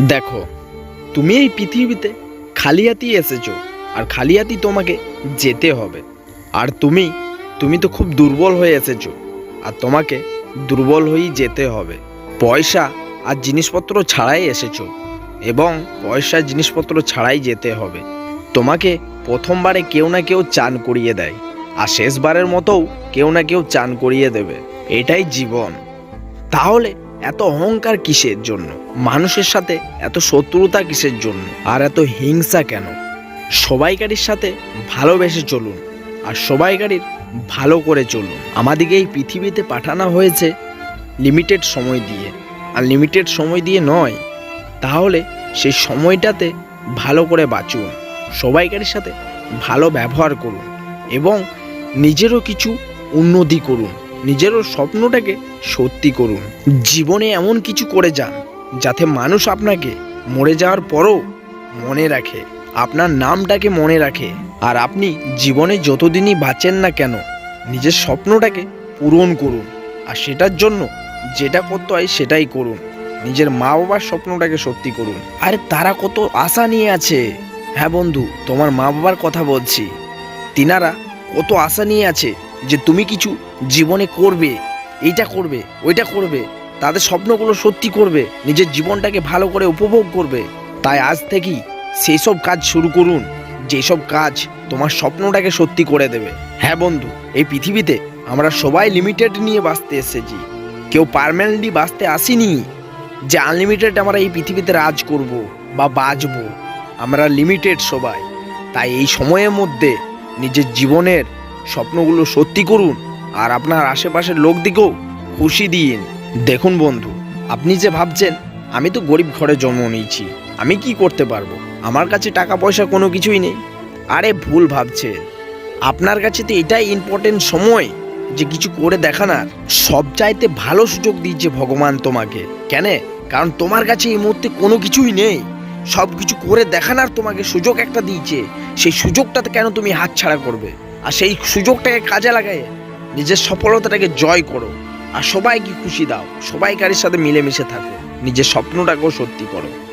দেখো, তুমি এই পৃথিবীতে খালি হাতেই এসেছ আর খালি হাতেই তোমাকে যেতে হবে। আর তুমি তুমি তো খুব দুর্বল হয়ে এসেছ আর তোমাকে দুর্বল হয়েই যেতে হবে। পয়সা আর জিনিসপত্র ছাড়াই এসেছ এবং পয়সা, জিনিসপত্র ছাড়াই যেতে হবে। তোমাকে প্রথমবারে কেউ না কেউ চান করিয়ে দেয় আর শেষবারের মতোও কেউ না কেউ চান করিয়ে দেবে। এটাই জীবন। তাহলে এত অহংকার কিসের জন্য? মানুষের সাথে এত শত্রুতা কিসের জন্য? আর এত হিংসা কেন? সবাইকারীর সাথে ভালোবেসে চলুন, আর সবাইকারীর ভালো করে চলুন। আমাদেরকে এই পৃথিবীতে পাঠানো হয়েছে লিমিটেড সময় দিয়ে। আর লিমিটেড সময় দিয়ে নয়, তাহলে সেই সময়টাতে ভালো করে বাঁচুন, সবাইকারীর সাথে ভালো ব্যবহার করুন, এবং নিজেরও কিছু উন্নতি করুন। নিজেরও স্বপ্নটাকে সত্যি করুন। জীবনে এমন কিছু করে যান, যাতে মানুষ আপনাকে মরে যাওয়ার পরও মনে রাখে, আপনার নামটাকে মনে রাখে। আর আপনি জীবনে যতদিনই বাঁচেন না কেন, নিজের স্বপ্নটাকে পূরণ করুন। আর সেটার জন্য যেটা করতে হয় সেটাই করুন। নিজের মা বাবার স্বপ্নটাকে সত্যি করুন। আরে তারা কত আশা নিয়ে আছে। হ্যাঁ বন্ধু, তোমার মা বাবার কথা বলছি। তিনারা কত আশা নিয়ে আছে। যে তুমি কিছু জীবনে করবে, এইটা করবে, ওইটা করবে, তাদের স্বপ্নগুলো সত্যি করবে, নিজের জীবনটাকে ভালো করে উপভোগ করবে। তাই আজ থেকেই সেই সব কাজ শুরু করুন, যেসব কাজ তোমার স্বপ্নটাকে সত্যি করে দেবে। হ্যাঁ বন্ধু, এই পৃথিবীতে আমরা সবাই লিমিটেড নিয়ে বাঁচতে এসেছি। কেউ পারমানেন্টলি বাঁচতে আসিনি। যে আনলিমিটেড আমরা এই পৃথিবীতে রাজ করব বা বাঁচবো, আমরা লিমিটেড সবাই। তাই এই সময়ের মধ্যে নিজের জীবনের স্বপ্নগুলো সত্যি করুন আর আপনার আশেপাশের লোকদিকেও খুশি দিন। দেখুন বন্ধু, আপনি যে ভাবছেন, আমি তো গরিব ঘরে জন্ম নিয়েছি, আমি কি করতে পারব? আমার কাছে টাকা পয়সা কোনো কিছুই নেই। আরে ভুল ভাবছে আপনার কাছে তো এটাই ইম্পর্টেন্ট সময় যে কিছু করে দেখানার। সব চাইতে ভালো সুযোগ দিচ্ছে ভগবান তোমাকে। কেন? কারণ তোমার কাছে এই মুহূর্তে কোনো কিছুই নেই। সব কিছু করে দেখানোর তোমাকে সুযোগ একটা দিয়েছে। সেই সুযোগটাতে কেন তুমি হাতছাড়া করবে? আর সেই সুযোগটাকে কাজে লাগাই নিজের সফলতাটাকে জয় করো। আর সবাইকে খুশি দাও। সবাই সবাইকারের সাথে মিলেমিশে থাকো। নিজের স্বপ্নটাকেও সত্যি করো।